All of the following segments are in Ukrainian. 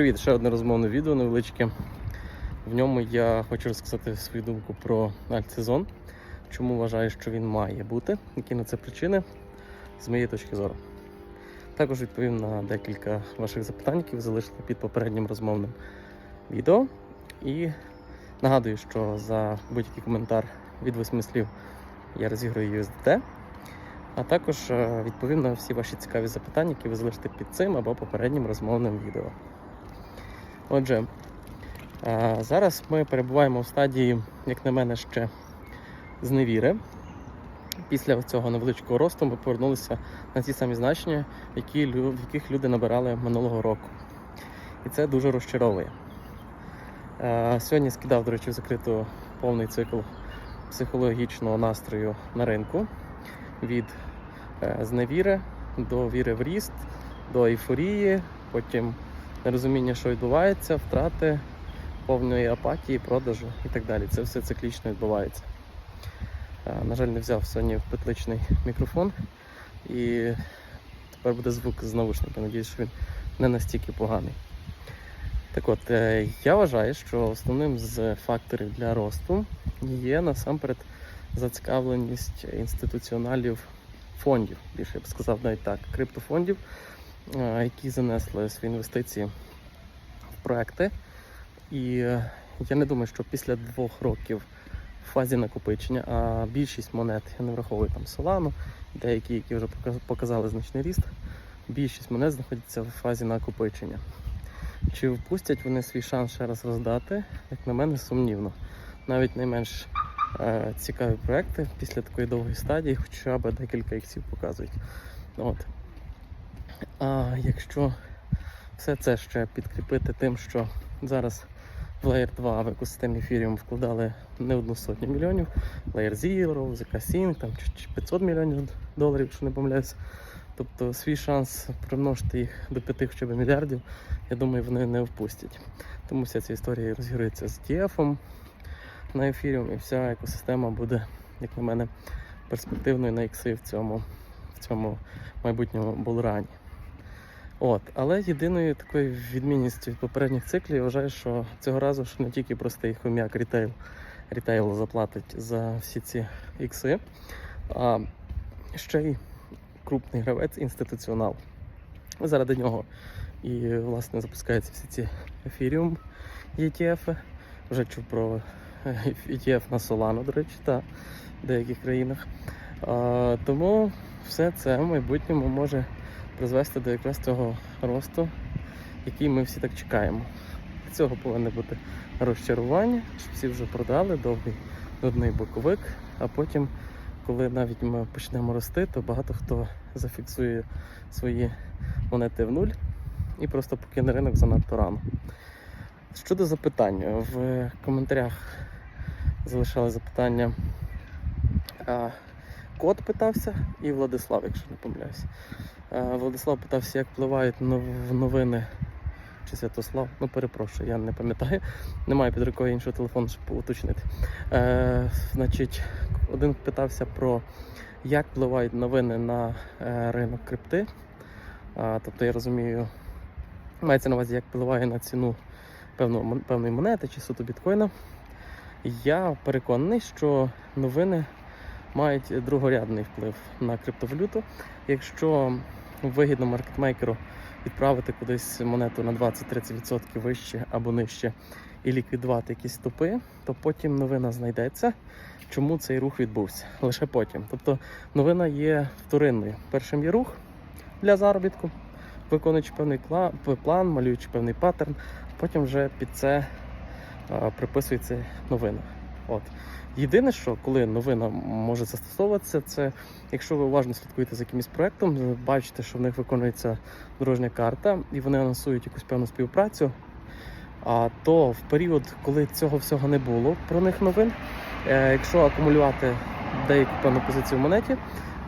Привіт, ще одне розмовне відео невеличке. В ньому я хочу розказати свою думку про альтсезон, чому вважаю, що він має бути, які на це причини з моєї точки зору. Також відповім на декілька ваших запитань, які ви залишили під попереднім розмовним відео. І нагадую, що за будь-який коментар від восьми слів я розіграю USDT. А також е, відповім на всі ваші цікаві запитання, які ви залишите під цим або попереднім розмовним відео. Отже, е, зараз ми перебуваємо в стадії, як на мене, ще зневіри. Після цього невеличкого росту ми повернулися на ті самі значення, які, в яких люди набирали минулого року. І це дуже розчаровує. Е, Сьогодні скидав, до речі, в закриту повний цикл психологічного настрою на ринку від е, зневіри до віри в ріст, до ейфорії, потім нерозуміння, що відбувається, втрати, повної апатії, продажу і так далі. Це все циклічно відбувається. Е, На жаль, не взяв сьогодні петличний мікрофон і тепер буде звук з наушника. Надіюсь, що він не настільки поганий. Так от, е, я вважаю, що основним з факторів для росту є насамперед зацікавленість інституціоналів фондів, більше я б сказав навіть так, криптофондів, які занесли свої інвестиції в проекти. І е, я не думаю, що після двох років в фазі накопичення, а більшість монет, я не враховую там Solana, деякі, які вже показали значний ріст, більшість монет знаходяться в фазі накопичення. Чи впустять вони свій шанс ще раз роздати, як на мене, сумнівно. Навіть найменш е, цікаві проекти після такої довгої стадії, хоча б декілька іксів показують. От. А якщо все це ще підкріпити тим, що зараз в Layer 2 в екосистемі Ethereum вкладали не одну сотню мільйонів, Layer Zero, ZK Sync, там чи- чи 500 мільйонів доларів, якщо не помиляюсь. Тобто свій шанс примножити їх до 5 хоча б мільярдів, я думаю, вони не впустять. Тому вся ця історія розігрується з TF на Ethereum і вся екосистема буде, як на мене, перспективною на ікси в цьому, в цьому майбутньому булрані. От, але єдиною такою відмінністю від попередніх циклів я вважаю, що цього разу що не тільки простий хом'як рітейл, рітейл заплатить за всі ці ікси, а ще й крупний гравець інституціонал. Заради нього і власне запускаються всі ці Ethereum ETF. Вже чув про е, ETF на Solana, до речі, та в деяких країнах. А, тому все це в майбутньому може призвести до якраз цього росту, який ми всі так чекаємо. Цього повинно бути розчарування, щоб всі вже продали довгий нудний боковик, а потім, коли навіть ми почнемо рости, то багато хто зафіксує свої монети в нуль і просто покине ринок занадто рано. Щодо запитань, в коментарях залишали запитання. Кот питався і Владислав, якщо не помиляюсь. А, Владислав питався, як впливають нов- новини чи Святослав. Ну, перепрошую, я не пам'ятаю. Немає під рукою іншого телефону, щоб уточнити. Е, значить, один питався про як впливають новини на е, ринок крипти. А, тобто я розумію, мається на увазі, як впливає на ціну певного, певної монети чи суто біткоїна. Я переконаний, що новини мають другорядний вплив на криптовалюту. Якщо вигідно маркетмейкеру відправити кудись монету на 20-30% вище або нижче і ліквідувати якісь стопи, то потім новина знайдеться, чому цей рух відбувся. Лише потім. Тобто новина є вторинною. Першим є рух для заробітку, виконуючи певний план, малюючи певний паттерн, потім вже під це приписується новина. От. Єдине, що коли новина може застосовуватися, це якщо ви уважно слідкуєте за якимось проектом, бачите, що в них виконується дорожня карта, і вони анонсують якусь певну співпрацю. А то в період, коли цього всього не було про них новин, е, якщо акумулювати деяку певну позицію в монеті,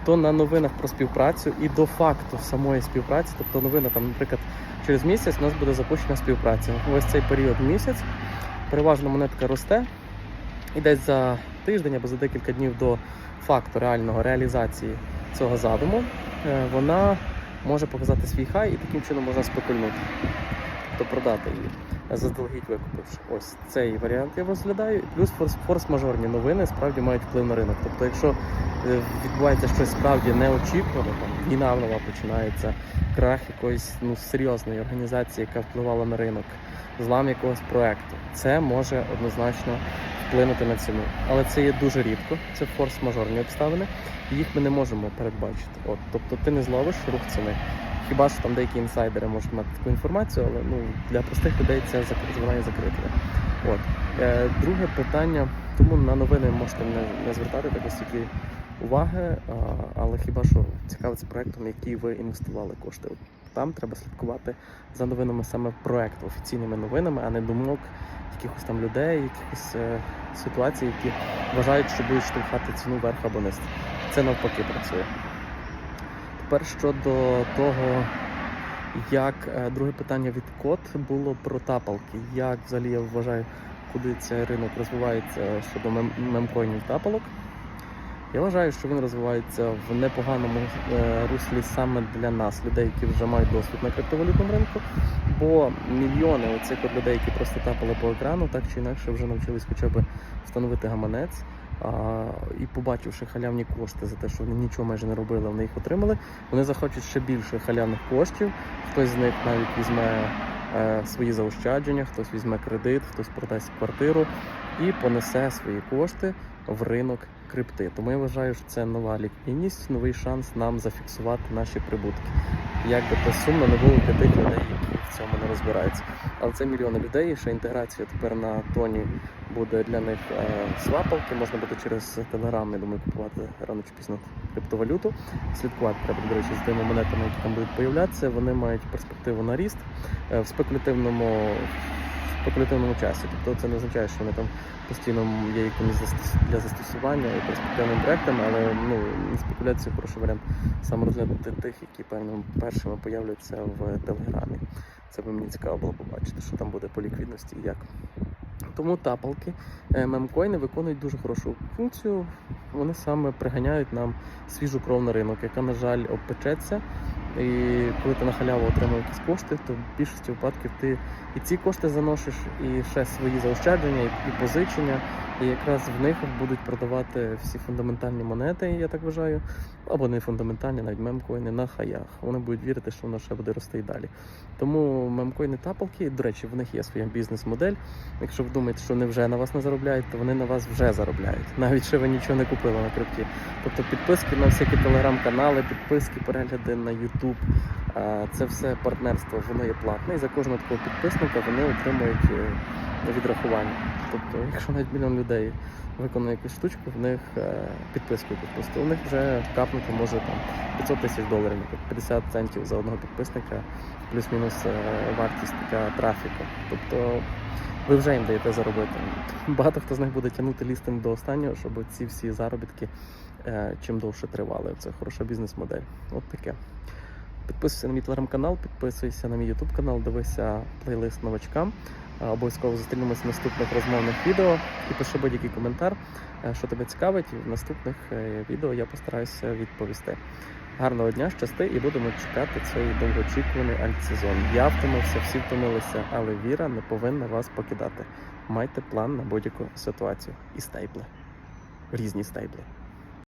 то на новинах про співпрацю і до факту самої співпраці, тобто новина там, наприклад, через місяць у нас буде запущена співпраця. Ось цей період місяць, переважно монетка росте, і десь за тиждень або за декілька днів до факту реального реалізації цього задуму, е, вона може показати свій хай і таким чином можна спекульнути. то продати її, заздалегідь викупивши. Ось цей варіант я розглядаю. І плюс форс- форс-мажорні новини справді мають вплив на ринок. Тобто, якщо е, відбувається щось справді неочікувано, там війна нова починається, крах якоїсь ну, серйозної організації, яка впливала на ринок, злам якогось проекту, це може однозначно вплинути на ціну. Але це є дуже рідко, це форс-мажорні обставини, їх ми не можемо передбачити. От, тобто ти не зловиш рух ціни. Хіба що там деякі інсайдери можуть мати таку інформацію, але ну, для простих людей це вона є закрита. От. Е, друге питання, тому на новини можете не, не звертати тако стільки уваги, а, але хіба що цікавиться проектом, який ви інвестували кошти. Там треба слідкувати за новинами саме проекту, офіційними новинами, а не думок якихось там людей, якихось е, ситуацій, які вважають, що будуть штовхати ціну вверх або вниз. Це навпаки працює. Тепер щодо того, як е, друге питання від код було про тапалки. Як взагалі я вважаю, куди цей ринок розвивається щодо мем- мемкоїнів тапалок? Я вважаю, що він розвивається в непоганому е, руслі саме для нас, людей, які вже мають досвід на криптовалютному ринку. Бо мільйони оцих людей, які просто тапали по екрану, так чи інакше вже навчились хоча б встановити гаманець. А, і побачивши халявні кошти за те, що вони нічого майже не робили, вони їх отримали. Вони захочуть ще більше халявних коштів. Хтось з них навіть візьме е, свої заощадження, хтось візьме кредит, хтось продасть квартиру і понесе свої кошти в ринок крипти. Тому я вважаю, що це нова ліквідність, новий шанс нам зафіксувати наші прибутки. Як би то сумно не було для людей, які в цьому не розбираються. Але це мільйони людей. і Ще інтеграція тепер на тоні буде для них е, свапалки. Можна буде через Telegram, я думаю, купувати рано чи пізно криптовалюту. Слідкувати треба, до речі, з тими монетами, які там будуть появлятися. Вони мають перспективу на ріст е, в спекулятивному. В Спекулятивному часі, тобто це не означає, що вони там постійно є якимось для застосування і перспективними проектами, але ну спекуляція хороший варіант саме розглянути тих, які певно першими появляться в телеграмі. Це би мені цікаво було побачити, що там буде по ліквідності і як. Тому тапалки е, мемкоїни виконують дуже хорошу функцію. Вони саме приганяють нам свіжу кров на ринок, яка, на жаль, обпечеться. І коли ти на халяву отримав якісь кошти, то в більшості випадків ти і ці кошти заносиш, і ще свої заощадження, і, позичення. І якраз в них будуть продавати всі фундаментальні монети, я так вважаю, або не фундаментальні, навіть мемкоїни на хаях. Вони будуть вірити, що воно ще буде рости і далі. Тому мемкоїни тапалки, до речі, в них є своя бізнес-модель. Якщо ви думаєте, що вони вже на вас не заробляють, то вони на вас вже заробляють. Навіть ще ви нічого не купили на крипті. Тобто підписки на всякі телеграм-канали, підписки, перегляди на YouTube. А, Це все партнерство, воно є платне. І за кожного такого підписника вони отримують е, відрахування. Тобто, якщо навіть мільйон людей виконує якусь штучку, в них е, підписку підписку, у них вже капнути може там 500 тисяч доларів, 50 центів за одного підписника, плюс-мінус е, вартість така трафіку. Тобто ви вже їм даєте заробити. Багато хто з них буде тягнути лістинг до останнього, щоб ці всі заробітки чим довше тривали. Це хороша бізнес-модель. От таке. Підписуйся на мій телеграм-канал, підписуйся на мій ютуб канал, дивися плейлист новачкам. Е, Обов'язково зустрінемося в наступних розмовних відео і пиши будь-який коментар, е, що тебе цікавить, і в наступних е, відео я постараюся відповісти. Гарного дня, щасти і будемо чекати цей довгоочікуваний альтсезон. Я втомився, всі втомилися, але віра не повинна вас покидати. Майте план на будь-яку ситуацію і стейбли. Різні стейбли.